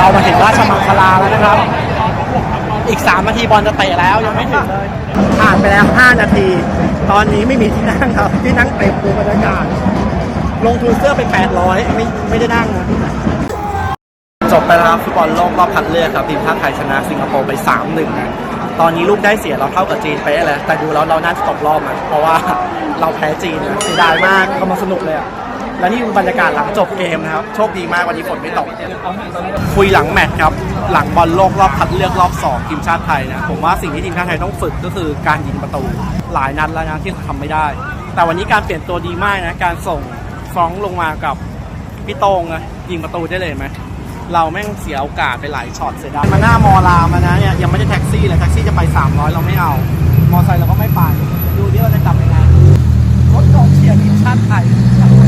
เรามาถึงราชมังคลาแล้วนะครับ อีก 3 นาทีบอลจะเตะแล้วยังไม่ถึงเลยผ่านไปแล้ว 5 นาที ตอนนี้ไม่มีที่นั่งครับ ที่นั่งเต็มดูบรรยากาศ ลงทุนเสื้อไป 800 ไม่ไม่ได้นั่งนะจบไปแล้วครับฟุตบอลโลกรอบคัดเลือกครับทีมชาติไทยชนะสิงคโปร์ไป 3-1นะตอนนี้ลูกได้เสียเราเท่ากับจีนไปะเลยแต่ดูแล้วเราน่าจะตกรอบนะเพราะว่าเราแพ้จีนนะเสียดายมากเขามาสนุกเลยอะ และนี่คือบรรยากาศหลังจบเกมนะครับ โชคดีมากวันนี้ฝนไม่ตก คุยหลังแมตช์ครับ หลังบอลโลกรอบคัดเลือกรอบสองทีมชาติไทยนะผมว่าสิ่งที่ทีมชาติไทยต้องฝึกก็คือการยิงประตูหลายนัดแล้วนะที่ทำไม่ได้ แต่วันนี้การเปลี่ยนตัวดีมากนะการส่งฟรองลงมากับพี่โตงนะยิงประตูได้เลยไหมเราแม่งเสียโอกาสไปหลายช็อตเสียดายมาหน้ามอลามานะเนี่ยยังไม่ได้แท็กซี่เลยแท็กซี่จะไป 300 เราไม่เอา มอไซค์เราก็ไม่ไปดู